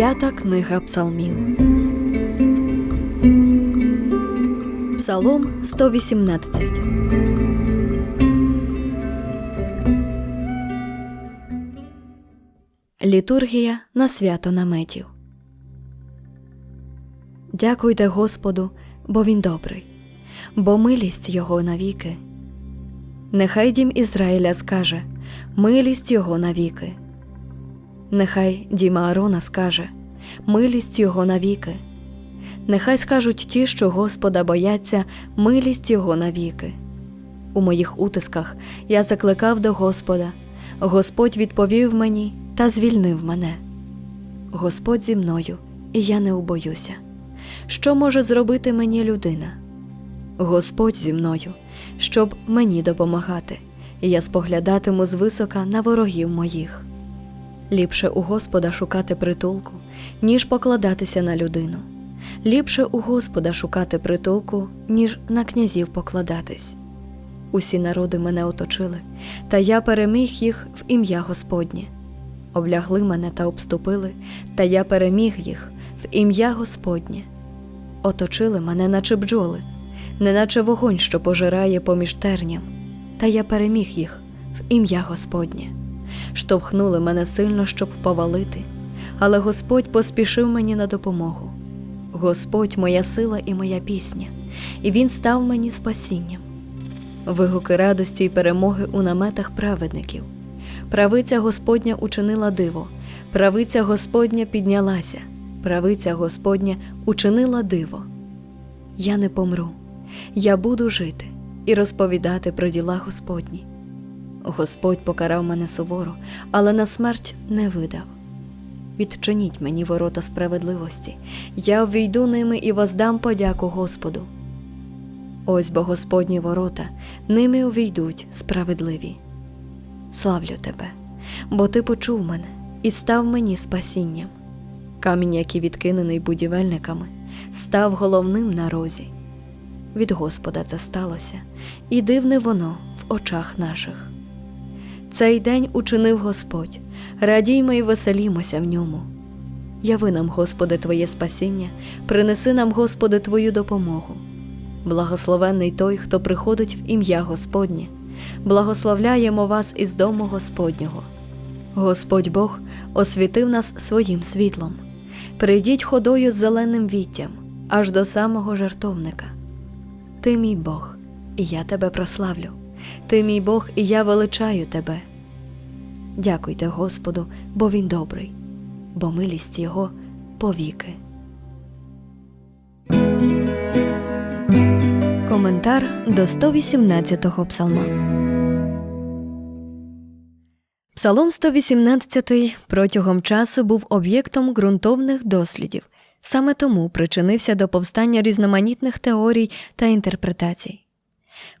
П'ята книга Псалмів. Псалом 118. Літургія на свято наметів. Дякуйте Господу, бо Він добрий, бо милість Його навіки. Нехай дім Ізраїля скаже милість Його навіки. Нехай дім Аарона скаже милість Його навіки. Нехай скажуть ті, що Господа бояться, милість Його навіки. У моїх утисках я закликав до Господа, Господь відповів мені та звільнив мене. Господь зі мною, і я не убоюся. Що може зробити мені людина? Господь зі мною, щоб мені допомагати, і я споглядатиму звисока на ворогів моїх. Ліпше у Господа шукати притулку, ніж покладатися на людину. Ліпше у Господа шукати притулку, ніж на князів покладатись. Усі народи мене оточили, та я переміг їх в ім'я Господнє. Облягли мене та обступили, та я переміг їх в ім'я Господнє. Оточили мене, наче бджоли, неначе вогонь, що пожирає поміж терням, та я переміг їх в ім'я Господнє. Штовхнули мене сильно, щоб повалити, але Господь поспішив мені на допомогу. Господь моя сила і моя пісня, і Він став мені спасінням. Вигуки радості й перемоги у наметах праведників. Правиця Господня учинила диво, правиця Господня піднялася, правиця Господня учинила диво. Я не помру, я буду жити і розповідати про діла Господні. Господь покарав мене суворо, але на смерть не видав. Відчиніть мені ворота справедливості, я ввійду ними і воздам подяку Господу. Ось бо Господні ворота, ними увійдуть справедливі. Славлю тебе, бо ти почув мене і став мені спасінням. Камінь, який відкинений будівельниками, став головним на розі. Від Господа це сталося, і дивне воно в очах наших. Цей день учинив Господь, радіймо і веселімося в ньому. Яви нам, Господи, Твоє спасіння, принеси нам, Господи, Твою допомогу. Благословенний той, хто приходить в ім'я Господнє, благословляємо вас із дому Господнього. Господь Бог освітив нас своїм світлом. Прийдіть ходою з зеленим віттям, аж до самого жартовника. Ти мій Бог, і я тебе прославлю. Ти мій Бог, і я величаю тебе. Дякуйте Господу, бо Він добрий, бо милість Його повіки. Коментар до 118-го псалма. Псалом 118 протягом часу був об'єктом ґрунтовних дослідів, саме тому причинився до повстання різноманітних теорій та інтерпретацій.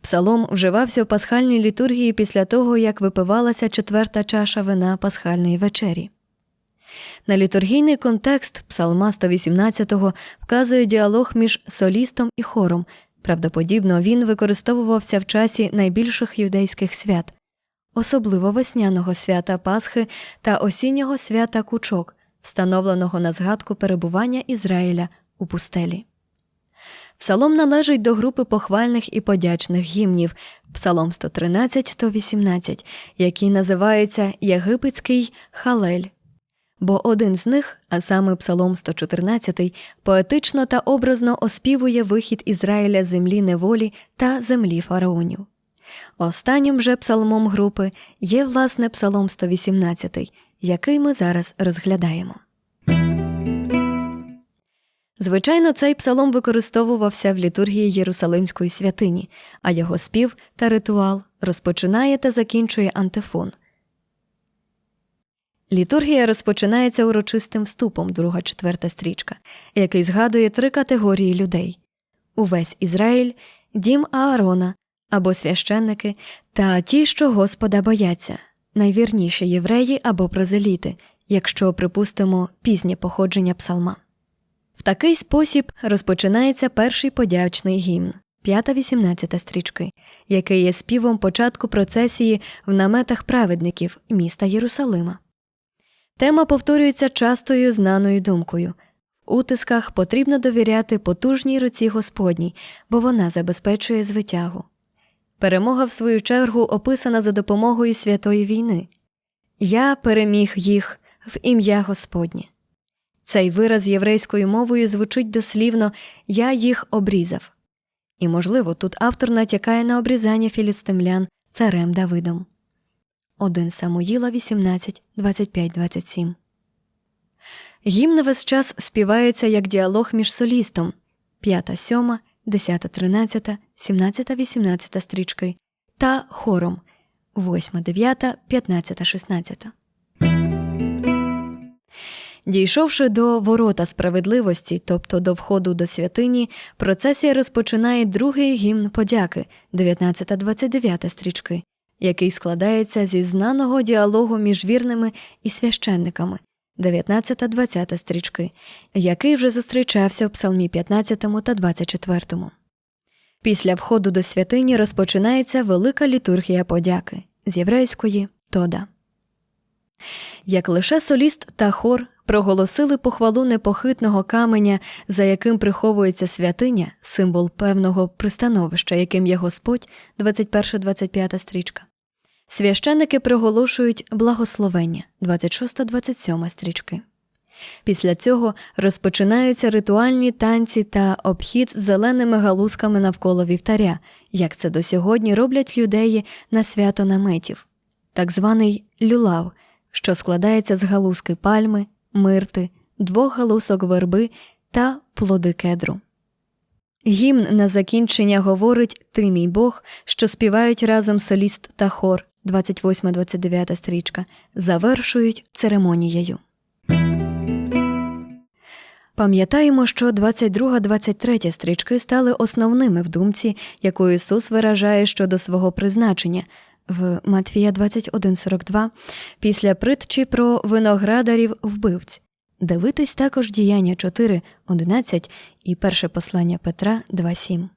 Псалом вживався в пасхальній літургії після того, як випивалася четверта чаша вина пасхальної вечері. На літургійний контекст псалма 118 вказує діалог між солістом і хором. Правдоподібно, він використовувався в часі найбільших юдейських свят, особливо весняного свята Пасхи та осіннього свята Кучок, встановленого на згадку перебування Ізраїля у пустелі. Псалом належить до групи похвальних і подячних гімнів, Псалом 113-118, який називається Єгипетський Халель. Бо один з них, а саме Псалом 114, поетично та образно оспівує вихід Ізраїля землі неволі та землі фараонів. Останнім же псалмом групи є власне Псалом 118, який ми зараз розглядаємо. Звичайно, цей псалом використовувався в літургії Єрусалимської святині, а його спів та ритуал розпочинає та закінчує антифон. Літургія розпочинається урочистим вступом, друга четверта стрічка, який згадує три категорії людей увесь Ізраїль, дім Аарона або священники та ті, що Господа бояться, найвірніші євреї або прозеліти, якщо припустимо пізнє походження псалма. В такий спосіб розпочинається перший подячний гімн, 5-18 стрічки, який є співом початку процесії в наметах праведників міста Єрусалима. Тема повторюється частою знаною думкою. В утисках потрібно довіряти потужній руці Господній, бо вона забезпечує звитягу. Перемога, в свою чергу, описана за допомогою святої війни. Я переміг їх в ім'я Господнє. Цей вираз єврейською мовою звучить дослівно Я їх обрізав. І, можливо, тут автор натякає на обрізання філістимлян царем Давидом. 1 Самуїла 18, 25, 27 Гімн весь час співається як діалог між солістом 5, 7, 10, 13, 17, 18 стрічки та хором 8, 9, 15, 16. Дійшовши до ворота справедливості, тобто до входу до святині, процесія розпочинає другий гімн подяки 19-29 стрічки, який складається зі знаного діалогу між вірними і священниками 19-20 стрічки, який вже зустрічався в Псалмі 15 та 24. Після входу до святині розпочинається велика літургія подяки з єврейської Тода. Як лише соліст та хор проголосили похвалу непохитного каменя, за яким приховується святиня, символ певного пристановища, яким є Господь, 21-25 стрічка. Священники проголошують благословення 26-27 стрічки. Після цього розпочинаються ритуальні танці та обхід з зеленими галузками навколо вівтаря, як це до сьогодні роблять юдеї на свято наметів, так званий люлав, що складається з галузки пальми, мирти, двох галузок верби та плоди кедру. Гімн на закінчення говорить Ти мій Бог, що співають разом соліст та хор 28-29 стрічка, завершують церемонією. Пам'ятаємо, що 22-23 стрічки стали основними в думці, яку Ісус виражає щодо свого призначення в Матвія 21.42 після притчі про виноградарів вбивць. Дивитись також діяння 4.11 і перше послання Петра 2.7.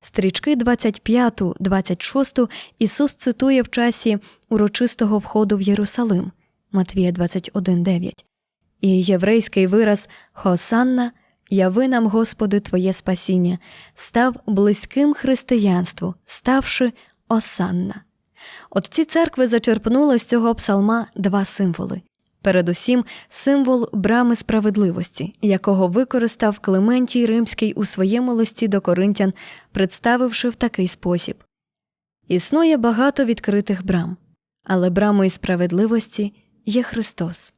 Стрічки 25-26 Ісус цитує в часі урочистого входу в Єрусалим Матвія 21.9 і єврейський вираз Хосанна яви нам, Господи, Твоє спасіння, став близьким християнству, ставши Осанна. От ці церкви зачерпнули з цього псалма два символи. Передусім, символ брами справедливості, якого використав Клементій Римський у своєму листі до коринтян, представивши в такий спосіб Існує багато відкритих брам, але брамою справедливості є Христос.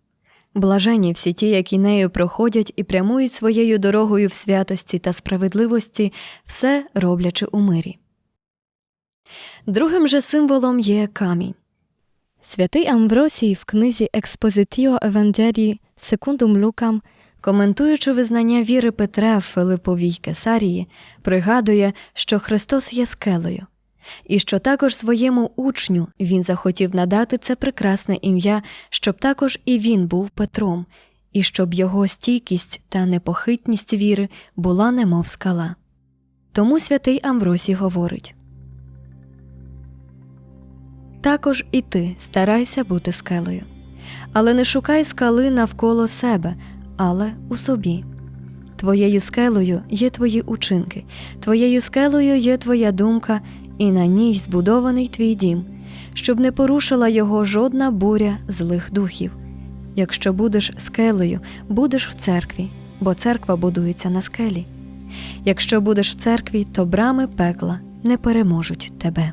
Блажені всі ті, які нею проходять і прямують своєю дорогою в святості та справедливості, все роблячи у мирі. Другим же символом є камінь. Святий Амвросій в книзі Експозитіо Евангелії Секундум Лукам, коментуючи визнання віри Петра в Филиповій Кесарії, пригадує, що Христос є скелею, і що також своєму учню він захотів надати це прекрасне ім'я, щоб також і він був Петром, і щоб його стійкість та непохитність віри була немов скала. Тому святий Амвросій говорить також і ти старайся бути скелею. Але не шукай скали навколо себе, але у собі. Твоєю скелею є твої учинки, твоєю скелею є твоя думка, і на ній збудований твій дім, щоб не порушила його жодна буря злих духів. Якщо будеш скелею, будеш в церкві, бо церква будується на скелі. Якщо будеш в церкві, то брами пекла не переможуть тебе.